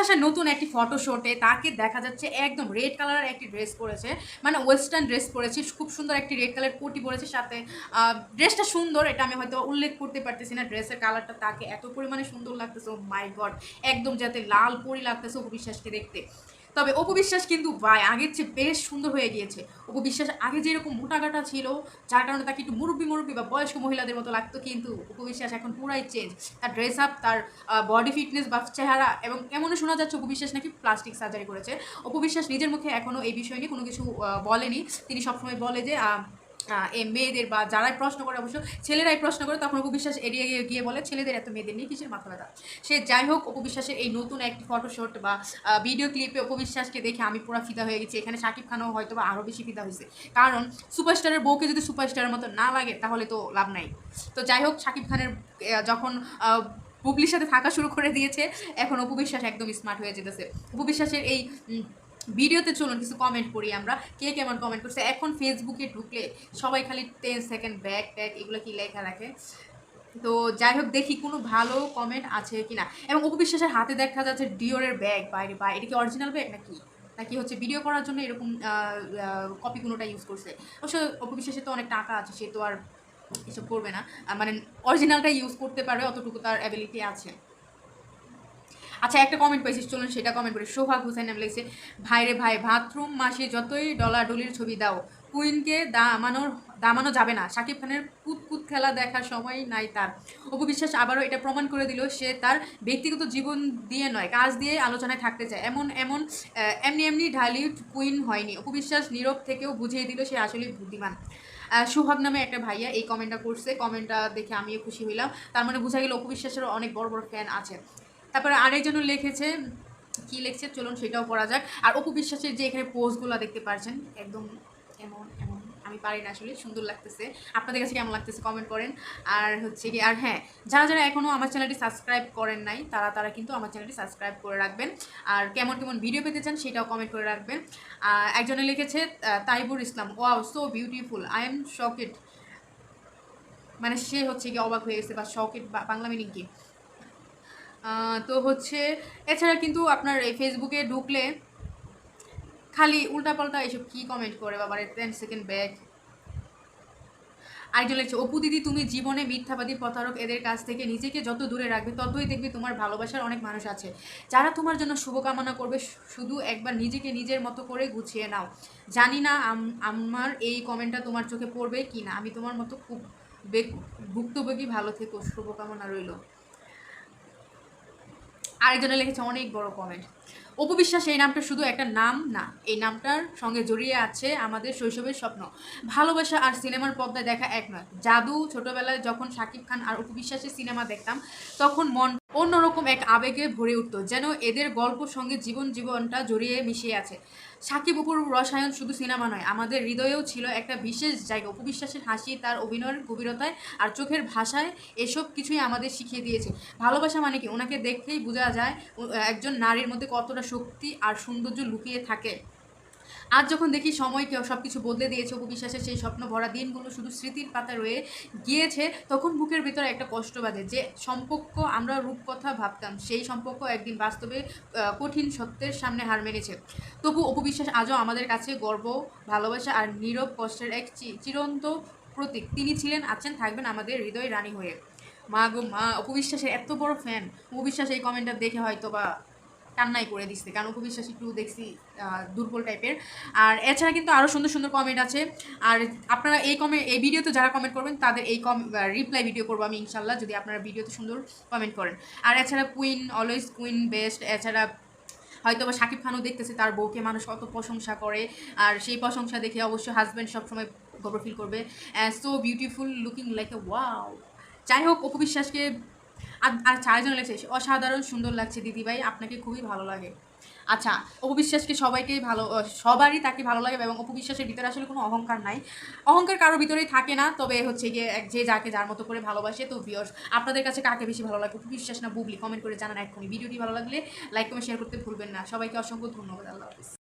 বিশ্বাসের নতুন একটি ফটোশুটে তাকে দেখা যাচ্ছে একদম রেড কালারের একটি ড্রেস পরেছে মানে ওয়েস্টার্ন ড্রেস পরেছে, খুব সুন্দর একটি রেড কালার কোটি পরেছে, সাথে ড্রেসটা সুন্দর, এটা আমি হয়তো উল্লেখ করতে পারতেছি না ড্রেসের কালারটা তাকে এত পরিমাণে সুন্দর লাগতেছে মাই গড একদম যাতে লাল পরি লাগতেছে অপু বিশ্বাসকে দেখতে। তবে অপু বিশ্বাস কিন্তু ভাই, আগের চেয়ে বেশ সুন্দর হয়ে গিয়েছে। অপু বিশ্বাস আগে যেরকম মোটাকাটা ছিল, যার কারণে তাকে একটু মুরব্বী মুরব্বী বা বয়স্ক মহিলাদের মতো লাগতো, কিন্তু অপু বিশ্বাস এখন পুরাই চেঞ্জ তার ড্রেস আপ তার বডি ফিটনেস বা চেহারা এবং এমনও শোনা যাচ্ছে অপু বিশ্বাস নাকি প্লাস্টিক সার্জারি করেছে। অপু বিশ্বাস নিজের মুখে এখনও এই বিষয় নিয়ে কোনো কিছু বলেনি। তিনি সবসময় বলে যে মেয়েদের বা যারাই প্রশ্ন করে অবশ্য ছেলেরাই প্রশ্ন করে, তখন অপু বিশ্বাস এড়িয়ে গিয়ে বলে, ছেলেদের এত মেয়েদের নিয়ে কিসের মাথা ব্যথা? সে যাই হোক, অপু বিশ্বাসের এই নতুন একটি ফটোশুট বা ভিডিও ক্লিপে উপবিশ্বাসকে দেখে আমি পুরো ফিদা হয়ে গেছি। এখানে শাকিব খানও হয়তো বা আরও বেশি ফিদা হয়েছে। কারণ সুপারস্টারের বউকে যদি সুপারস্টারের মতো না লাগে, তাহলে তো লাভ নাই। তো যাই হোক, শাকিব খানের যখন বুবলির সাথে থাকা শুরু করে দিয়েছে, এখন অপু বিশ্বাস একদম স্মার্ট হয়ে যেতেছে। অপু বিশ্বাসের এই ভিডিওতে চলুন কিছু কমেন্ট করি আমরা। কে কেমন কমেন্ট করছে? এখন ফেসবুকে ঢুকলে সবাই খালি টেন সেকেন্ড ব্যাক ট্যাক এগুলো কি লেখা রাখে? তো যাই হোক, দেখি কোনো ভালো কমেন্ট আছে কি না এবং অপু বিশ্বাসের হাতে দেখা যাচ্ছে ডিওরের ব্যাগ বাইরে বা এটা কি অরিজিনাল ব্যাগ নাকি? নাকি হচ্ছে ভিডিও করার জন্য এরকম কপি কোনোটা ইউজ করছে? অবশ্য অপু বিশ্বাসের তো অনেক টাকা আছে, সে তো আর এসব করবে না। মানে অরিজিনালটা ইউজ করতে পারবে, অতটুকু তার অ্যাবিলিটি আছে। আচ্ছা একটা কমেন্ট পেয়েছিস চলুন সেটা কমেন্ট করি। সোহাগ হুসাইন নাম লিখছে ভাই রে ভাই বাথরুম মাসে যতই ডলাডলির ছবি দাও, কুইনকে দামানোর দামানো যাবে না। শাকিব খানের কুতকুত খেলা দেখার সময় নাই তার। অপু বিশ্বাস আবারও এটা প্রমাণ করে দিল, সে তার ব্যক্তিগত জীবন দিয়ে নয়, কাজ দিয়ে আলোচনায় থাকতে চায়। এমন এমন এমনি এমনি ঢালিউড কুইন হয়নি। অপু বিশ্বাস নীরব থেকেও বুঝিয়ে দিল, সে আসলে বুদ্ধিমান। সোহাগ নামে একটা ভাইয়া এই কমেন্টটা করছে। কমেন্টটা দেখে আমিও খুশি হইলাম। তার মানে বোঝা গেল অপু বিশ্বাসেরও অনেক বড় বড় ফ্যান আছে। তারপরে আরেকজন লিখেছে, কি লিখছে চলুন সেটাও পড়া যাক। আর অপু বিশ্বাসের যে এখানে পোস্টগুলো দেখতে পারছেন, একদম এমন এমন, আমি পারি না আসলে, সুন্দর লাগতেছে। আপনাদের কাছে কেমন লাগতেছে কমেন্ট করেন। আর হচ্ছে কি, আর হ্যাঁ যারা যারা এখনও আমার চ্যানেলটি সাবস্ক্রাইব করেন নাই, তারা তারা কিন্তু আমার চ্যানেলটি সাবস্ক্রাইব করে রাখবেন। আর কেমন কেমন ভিডিও পেতে চান সেটাও কমেন্ট করে রাখবেন। একজনে লিখেছে Taibur Islam wow so beautiful I am shocked মানে সে হচ্ছে কি অবাক হয়ে গেছে বা শকেড বাংলা মিনিং কি? তো হচ্ছে, এছাড়া কিন্তু আপনার এই ফেসবুকে ঢুকলে খালি উল্টাপাল্টা এসব কী কমেন্ট করে বাবার টেন সেকেন্ড ব্যাক আরেকজন লিখছে, অপু দিদি, তুমি জীবনে মিথ্যাবাদী প্রতারক এদের কাছ থেকে নিজেকে যত দূরে রাখবে ততই দেখবে তোমার ভালোবাসার অনেক মানুষ আছে। যারা তোমার জন্য শুভকামনা করবে শুধু একবার নিজেকে নিজের মতো করে গুছিয়ে নাও। জানি না আমার এই কমেন্টটা তোমার চোখে পড়বে কি না আমি তোমার মতো খুব বে- ভুক্তভোগী ভালো থেকো। শুভকামনা রইল। আরেকজনে লিখেছে অনেক বড় কমেন্ট অপু বিশ্বাস এই নামটা শুধু একটা নাম না, এই নামটার সঙ্গে জড়িয়ে আছে আমাদের শৈশবের স্বপ্ন। ভালোবাসা আর সিনেমার পর্দায় দেখা এক নয়। জাদু, ছোটবেলায় যখন শাকিব খান আর অপু বিশ্বাসের সিনেমা দেখতাম, তখন মন অন্যরকম এক আবেগে ভরে উঠতো, যেন এদের গল্প সঙ্গে জীবন জীবনটা জড়িয়ে মিশিয়ে আছে। সাকিব অপুর রসায়ন শুধু সিনেমা নয়, আমাদের হৃদয়েও ছিল একটা বিশেষ জায়গা। অপু বিশ্বাসের হাসি, তার অভিনয়ের গভীরতায় আর চোখের ভাষায় এসব কিছুই আমাদের শিখিয়ে দিয়েছে। ভালোবাসা মানে কি? ওনাকে দেখলেই বোঝা যায় একজন নারীর মধ্যে কতটা শক্তি আর সৌন্দর্য লুকিয়ে থাকে। আজ যখন দেখি সময়কে সব কিছু বদলে দিয়েছে, অপু বিশ্বাসের সেই স্বপ্ন ভরা দিনগুলো শুধু স্মৃতির পাতা রয়ে গিয়েছে, তখন বুকের ভিতরে একটা কষ্ট বাজে যে সম্পর্ক আমরা রূপকথা ভাবতাম, সেই সম্পর্ক একদিন বাস্তবে কঠিন সত্যের সামনে হার মেনেছে। তবু অপু বিশ্বাস আজও আমাদের কাছে গর্ব, ভালোবাসা আর নীরব কষ্টের এক চিরন্ত প্রতীক। তিনি ছিলেন, আছেন, থাকবেন আমাদের হৃদয় রানী হয়ে। মা গো মা, অপু বিশ্বাসের এত বড় ফ্যান অপু বিশ্বাস এই কমেন্টটা দেখে হয়তো বা কান্নাই করে দিচ্ছে কারণ অপু বিশ্বাস একটু দেখছি দুর্বল টাইপের আর এছাড়া কিন্তু আরও সুন্দর সুন্দর কমেন্ট আছে। আর আপনারা এই কমেন্ট এই ভিডিওতে যারা কমেন্ট করবেন, তাদের এই কম রিপ্লাই ভিডিও করব আমি ইনশাল্লাহ যদি আপনারা ভিডিওতে সুন্দর কমেন্ট করেন। আর এছাড়া কুইন অলওয়েজ কুইন বেস্ট এছাড়া হয়তো বা শাকিব খানও দেখতেছে তার বউকে, মানুষ কত প্রশংসা করে। আর সেই প্রশংসা দেখে অবশ্যই হাজব্যান্ড সবসময় গর্ব ফিল করবে। So beautiful looking like a wow যাই হোক অপু বিশ্বাসকে আর চারজন লেগেছে অসাধারণ সুন্দর লাগছে দিদিভাই, আপনাকে খুবই ভালো লাগে। আচ্ছা অপবিশ্বাসকে সবাইকেই ভালো সবারই তাকে ভালো লাগে এবং অপবিশ্বাসের ভিতরে আসলে কোনো অহংকার নাই। অহংকার কারোর ভিতরেই থাকে না, তবে হচ্ছে গিয়ে যে যাকে যার মতো করে ভালোবাসে, তো ভিওর্স আপনাদের কাছে কাকে বেশি ভালো লাগে? অপবিশ্বাস না বুবলি? কমেন্ট করে জানান এক্ষুনি। ভিডিওটি ভালো লাগলে লাইক কমেন্ট শেয়ার করতে ভুলবেন না। সবাইকে অসংখ্য ধন্যবাদ। আল্লাহ হাফিজ।